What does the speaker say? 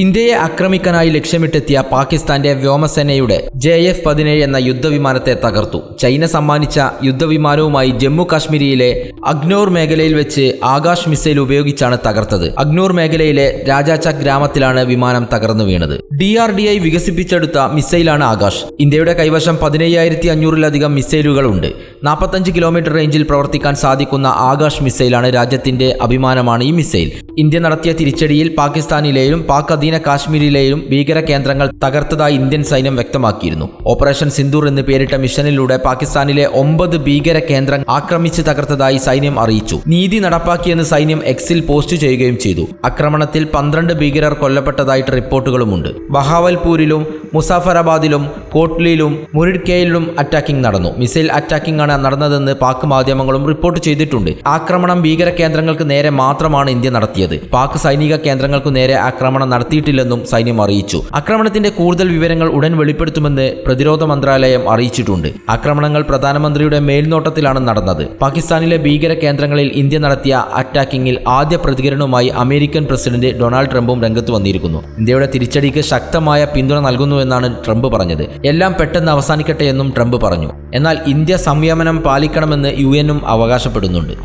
ഇന്ത്യയെ ആക്രമിക്കാനായി ലക്ഷ്യമിട്ടെത്തിയ പാകിസ്ഥാന്റെ വ്യോമസേനയുടെ ജെ എഫ് പതിനേഴ് എന്ന യുദ്ധവിമാനത്തെ തകർത്തു. ചൈന സമ്മാനിച്ച യുദ്ധവിമാനവുമായി ജമ്മു കാശ്മീരിയിലെ അഗ്നൂർ മേഖലയിൽ വെച്ച് ആകാശ് മിസൈൽ ഉപയോഗിച്ചാണ് തകർത്തത്. അഗ്നൂർ മേഖലയിലെ രാജാച്ച ഗ്രാമത്തിലാണ് വിമാനം തകർന്നു വീണത്. ഡി ആർ ഡി ഐ വികസിപ്പിച്ചെടുത്ത മിസൈലാണ് ആകാശ്. ഇന്ത്യയുടെ കൈവശം പതിനയ്യായിരത്തി അഞ്ഞൂറിലധികം മിസൈലുകളുണ്ട്. നാൽപ്പത്തഞ്ച് കിലോമീറ്റർ റേഞ്ചിൽ പ്രവർത്തിക്കാൻ സാധിക്കുന്ന ആകാശ് മിസൈലാണ് രാജ്യത്തിന്റെ അഭിമാനമാണ് ഈ മിസൈൽ. ഇന്ത്യ നടത്തിയ തിരിച്ചടിയിൽ പാകിസ്ഥാനിലെയും പാക് അധീന കാശ്മീരിലെയും ഭീകര കേന്ദ്രങ്ങൾ തകർത്തതായി ഇന്ത്യൻ സൈന്യം വ്യക്തമാക്കിയിരുന്നു. ഓപ്പറേഷൻ സിന്ദൂർ എന്ന് പേരിട്ട മിഷനിലൂടെ പാകിസ്ഥാനിലെ ഒമ്പത് ഭീകര കേന്ദ്രങ്ങൾ ആക്രമിച്ച് തകർത്തതായി സൈന്യം അറിയിച്ചു. നീതി നടപ്പാക്കിയെന്ന് സൈന്യം എക്സിൽ പോസ്റ്റ് ചെയ്യുകയും ചെയ്തു. ആക്രമണത്തിൽ പന്ത്രണ്ട് ഭീകരർ കൊല്ലപ്പെട്ടതായിട്ട് റിപ്പോർട്ടുകളുമുണ്ട്. ബഹാവൽപൂരിലും മുസാഫറാബാദിലും കോട്ട്ലിയിലും മുരിഡ്കേയിലും അറ്റാക്കിംഗ് നടന്നു. മിസൈൽ അറ്റാക്കിംഗ് ആണ് നടന്നതെന്ന് പാക് മാധ്യമങ്ങളും റിപ്പോർട്ട് ചെയ്തിട്ടുണ്ട്. ആക്രമണം ഭീകര കേന്ദ്രങ്ങൾക്ക് നേരെ മാത്രമാണ് ഇന്ത്യ നടത്തിയത്. പാക് സൈനിക കേന്ദ്രങ്ങൾക്കു നേരെ ആക്രമണം നടത്തിയിട്ടില്ലെന്നും സൈന്യം അറിയിച്ചു. ആക്രമണത്തിന്റെ കൂടുതൽ വിവരങ്ങൾ ഉടൻ വെളിപ്പെടുത്തുമെന്ന് പ്രതിരോധ മന്ത്രാലയം അറിയിച്ചിട്ടുണ്ട്. ആക്രമണങ്ങൾ പ്രധാനമന്ത്രിയുടെ മേൽനോട്ടത്തിലാണ് നടന്നത്. പാകിസ്ഥാനിലെ ഭീകര കേന്ദ്രങ്ങളിൽ ഇന്ത്യ നടത്തിയ അറ്റാക്കിംഗിൽ ആദ്യ പ്രതികരണവുമായി അമേരിക്കൻ പ്രസിഡന്റ് ഡൊണാൾഡ് ട്രംപും രംഗത്ത് വന്നിരിക്കുന്നു. ഇന്ത്യയുടെ തിരിച്ചടിക്ക് ശക്തമായ പിന്തുണ നൽകുന്നുവെന്നാണ് ട്രംപ് പറഞ്ഞത്. എല്ലാം പെട്ടെന്ന് അവസാനിക്കട്ടെ എന്നും ട്രംപ് പറഞ്ഞു. എന്നാൽ ഇന്ത്യ സംയമനം പാലിക്കണമെന്ന് യു എന്നും അവകാശപ്പെടുന്നുണ്ട്.